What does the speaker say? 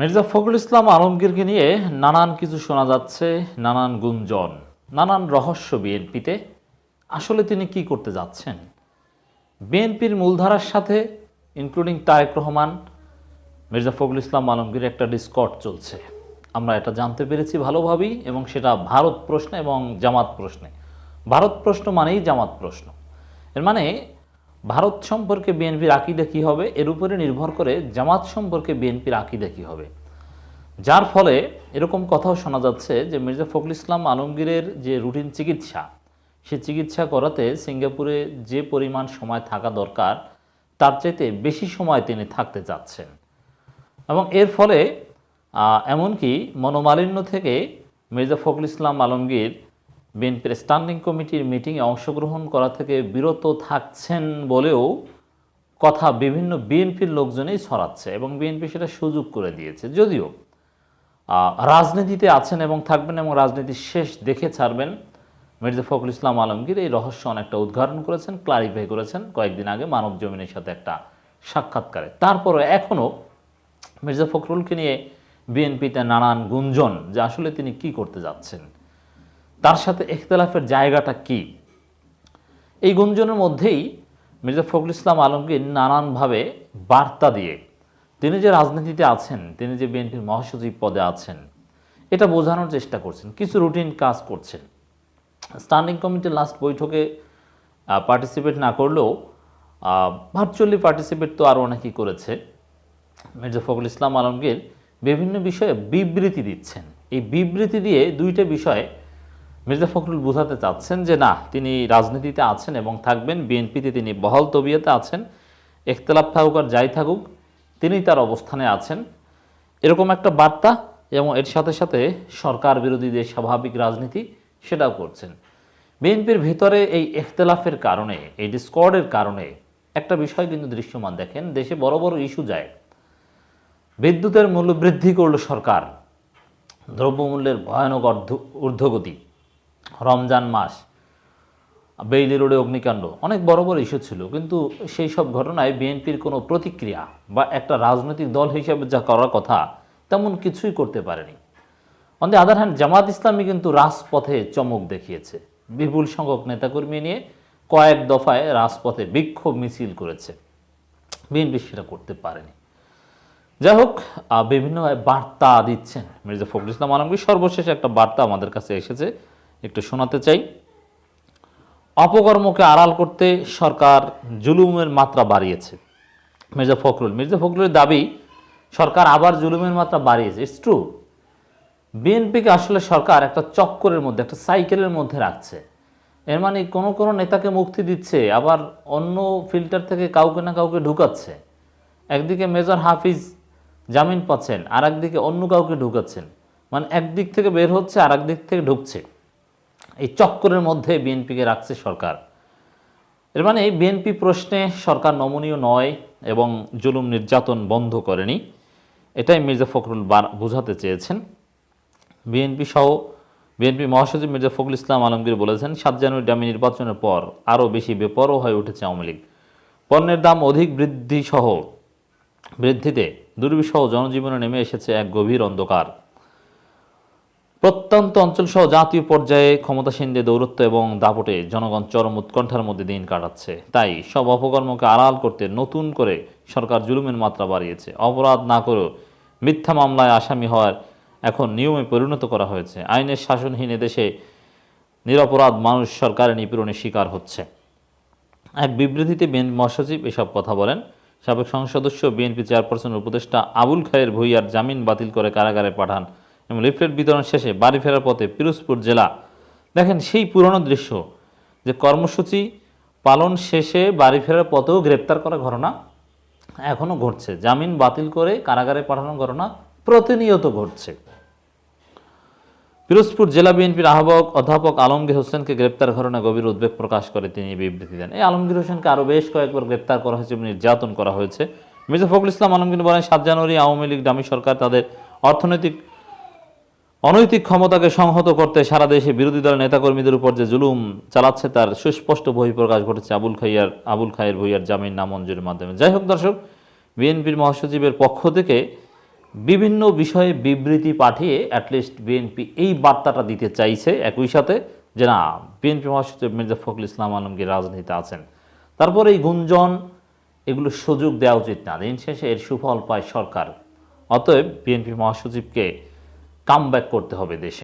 মির্জা ফখরুল ইসলাম আলমগীরকে নিয়ে নানান কিছু শোনা যাচ্ছে, নানান গুঞ্জন, নানান রহস্য বিএনপিতে। আসলে তিনি কি করতে যাচ্ছেন? বিএনপির মূলধারার সাথে ইনক্লুডিং তারেক রহমান, মির্জা ফখরুল ইসলাম আলমগীর একটা ডিসকট চলছে। আমরা এটা জানতে পেরেছি ভালোভাবেই এবং সেটা ভারত প্রশ্ন এবং জামাত প্রশ্নে। ভারত প্রশ্ন মানেই জামাত প্রশ্ন। এর মানে ভারত সম্পর্কে বিএনপির আকিদা কী হবে? এর উপরে নির্ভর করে জামাত সম্পর্কে বিএনপির আকিদা কী হবে? যার ফলে এরকম কথাও শোনা যাচ্ছে যে মির্জা ফখরুল ইসলাম আলমগীরের যে রুটিন চিকিৎসা, সে চিকিৎসা করাতে সিঙ্গাপুরে যে পরিমাণ সময় থাকা দরকার, তার চাইতে বেশি সময় তিনি থাকতে চাচ্ছেন। এবং এর ফলে এমনকি মনোমালিন্য থেকে মির্জা ফখরুল ইসলাম আলমগীর বিএনপির স্ট্যান্ডিং কমিটির মিটিংয়ে অংশগ্রহণ করা থেকে বিরত থাকছেন বলেও কথা বিভিন্ন বিএনপির লোকজনেই ছড়াচ্ছে এবং বিএনপি সেটা সুযোগ করে দিয়েছে। যদিও রাজনীতিতে আছেন এবং থাকবেন এবং রাজনীতির শেষ দেখে ছাড়বেন মির্জা ফখরুল ইসলাম আলমগীর। এই রহস্য অনেকটা উদ্ঘাটন করেছেন ক্লারিফাই করেছেন। কয়েকদিন আগে মানব জমিনের সাথে একটা সাক্ষাৎকারে। তারপরে এখনও মির্জা ফখরুলকে নিয়ে বিএনপিতে নানান গুঞ্জন যে আসলে তিনি কি করতে যাচ্ছেন। তার সাথে ইখতলাফের জায়গাটা কি? এই গুঞ্জনের মধ্যেই মির্জা ফখরুল ইসলাম আলমগীর নানানভাবে বার্তা দিয়ে তিনি যে রাজনীতিতে আছেন, তিনি যে বিএনপির মহাসচিব পদে আছেন, এটা বোঝানোর চেষ্টা করছেন, কিছু রুটিন কাজ করছেন। স্ট্যান্ডিং কমিটির লাস্ট বৈঠকে পার্টিসিপেট না করলেও ভার্চুয়ালি পার্টিসিপেট তো আরও অনেকেই করেছে। মির্জা ফখরুল ইসলাম আলমগীর বিভিন্ন বিষয়ে বিবৃতি দিচ্ছেন। এই বিবৃতি দিয়ে দুইটা বিষয়ে মির্জা ফখরুল বোঝাতে চাচ্ছেন যে না, তিনি রাজনীতিতে আছেন এবং থাকবেন, বিএনপিতে তিনি বহাল তবিয়তে আছেন, এখতলাফ থাকুক আর যাই থাকুক, তিনি তার অবস্থানে আছেন। এরকম একটা বার্তা এবং এর সাথে সাথে সরকার বিরোধী যে স্বাভাবিক রাজনীতি, সেটাও করছেন। বিএনপির ভিতরে এই এখতলাফের কারণে, এই ডিসকর্ডের কারণে একটা বিষয় কিন্তু দৃশ্যমান। দেখেন, দেশে বড় বড় ইস্যু যায়। বিদ্যুতের মূল্য বৃদ্ধি করল সরকার, দ্রব্যমূল্যের ভয়ানক অর্ধ- ঊর্ধ্বগতি। রমজান মাস, বেইলি রোডে অগ্নিকাণ্ড, অনেক বড় বড় ইস্যু ছিল। কিন্তু সেই সব ঘটনায় বিএনপির কোনো প্রতিক্রিয়া বা একটা রাজনৈতিক দল হিসেবে যা করার কথা, তেমন কিছুই করতে পারেনি। On the other hand Jamaat Islami কিন্তু রাজপথে চমক দেখিয়েছে। বিপুল সংখ্যক নেতাকর্মী নিয়ে কয়েক দফায় রাজপথে বিক্ষোভ মিছিল করেছে। বিএনপি সেটা করতে পারেনি। যাই হোক বিভিন্ন বার্তা দিচ্ছেন মির্জা ফখরুল ইসলাম আলমগীর। সর্বশেষ একটা বার্তা আমাদের কাছে এসেছে। একটু শোনাতে চাই। অপকর্মকে আড়াল করতে সরকার জুলুমের মাত্রা বাড়িয়েছে। মির্জা ফখরুল, মির্জা ফখরুলের দাবি, সরকার আবার জুলুমের মাত্রা বাড়িয়েছে। ইটস ট্রু বিএনপিকে আসলে সরকার একটা চক্করের মধ্যে, একটা সাইকেলের মধ্যে রাখছে। এর মানে কোনো কোনো নেতাকে মুক্তি দিচ্ছে, আবার অন্য ফিল্টার থেকে কাউকে না কাউকে ঢুকাচ্ছে। একদিকে মেজর হাফিজ জামিন পাচ্ছেন আর একদিকে অন্য কাউকে ঢুকাচ্ছেন। মানে একদিক থেকে বের হচ্ছে আর একদিক থেকে ঢুকছে। এই চক্করের মধ্যে বিএনপিকে রাখছে সরকার। এর মানে বিএনপি প্রশ্নে সরকার নমনীয় নয় এবং জুলুম নির্যাতন বন্ধ করেনি। এটাই মির্জা ফখরুল বোঝাতে চেয়েছেন। বিএনপি সহ বিএনপি মহাসচিব মির্জা ফখরুল ইসলাম আলমগীর বলেছেন, সাত জানুয়ারি ডামি নির্বাচনের পর আরও বেশি বেপরোয়া হয়ে উঠেছে আওয়ামী লীগ। পণ্যের দাম অধিক বৃদ্ধি সহ বৃদ্ধিতে দুর্বিষহ জনজীবনে নেমে এসেছে এক গভীর অন্ধকার। প্রত্যন্ত অঞ্চল সহ জাতীয় পর্যায়ে ক্ষমতাসীনদের দৌরত্ব এবং দাপটে জনগণ চরম উৎকণ্ঠার মধ্যে দিন কাটাচ্ছে। তাই সব অপকর্মকে আড়াল করতে নতুন করে সরকার জুলুমের মাত্রা বাড়িয়েছে। অপরাধ না করেও মিথ্যা মামলায় আসামি হওয়ার এখন নিয়মে পরিণত করা হয়েছে। আইনের শাসনহীন দেশে নিরপরাধ মানুষ সরকারের নিপীড়নের শিকার হচ্ছে। এক বিবৃতিতে বিএনপি মহাসচিব এসব কথা বলেন। সাবেক সংসদ সদস্য, বিএনপি চেয়ারপারসন উপদেষ্টা আবুল খায়ের ভুইয়ার জামিন বাতিল করে কারাগারে পাঠান এবং লিফলেট বিতরণ শেষে বাড়ি ফেরার পথে পিরোজপুর জেলা। দেখেন সেই পুরনো দৃশ্য, যে কর্মসূচি পালন শেষে বাড়ি ফেরার পথেও গ্রেপ্তার করা ঘটনা এখনও ঘটছে। জামিন বাতিল করে কারাগারে পাঠানোর ঘটনা প্রতিনিয়ত ঘটছে। পিরোজপুর জেলা বিএনপির আহ্বায়ক অধ্যাপক আলমগীর হোসেনকে গ্রেপ্তার ঘটনায় গভীর উদ্বেগ প্রকাশ করে তিনি বিবৃতি দেন। এই আলমগীর হোসেনকে আরও বেশ কয়েকবার গ্রেপ্তার করা হয়েছে এবং নির্যাতন করা হয়েছে। মির্জা ফখরুল ইসলাম আলমগীর বলেন, সাত জানুয়ারি আওয়ামী লীগ দামি সরকার তাদের অর্থনৈতিক অনৈতিক ক্ষমতাকে সংহত করতে সারা দেশে বিরোধী দলের নেতাকর্মীদের উপর যে জুলুম চালাচ্ছে তার সুস্পষ্ট বহিঃপ্রকাশ ঘটেছে আবুল খাইয়ার, আবুল খায়ের ভুইয়ার জামিন নামঞ্জুরের মাধ্যমে। যাই হোক দর্শক, বিএনপির মহাসচিবের পক্ষ থেকে বিভিন্ন বিষয়ে বিবৃতি পাঠিয়ে অ্যাটলিস্ট বিএনপি এই বার্তাটা দিতে চাইছে একই সাথে যে না, বিএনপি মহাসচিব মির্জা ফখরুল ইসলাম আলমগীর রাজনীতিতে আছেন। তারপরে এই গুঞ্জন, এগুলো সুযোগ দেওয়া উচিত না। দিন শেষে এর সুফল পায় সরকার। অতএব বিএনপি মহাসচিবকে কাম করতে হবে দেশে।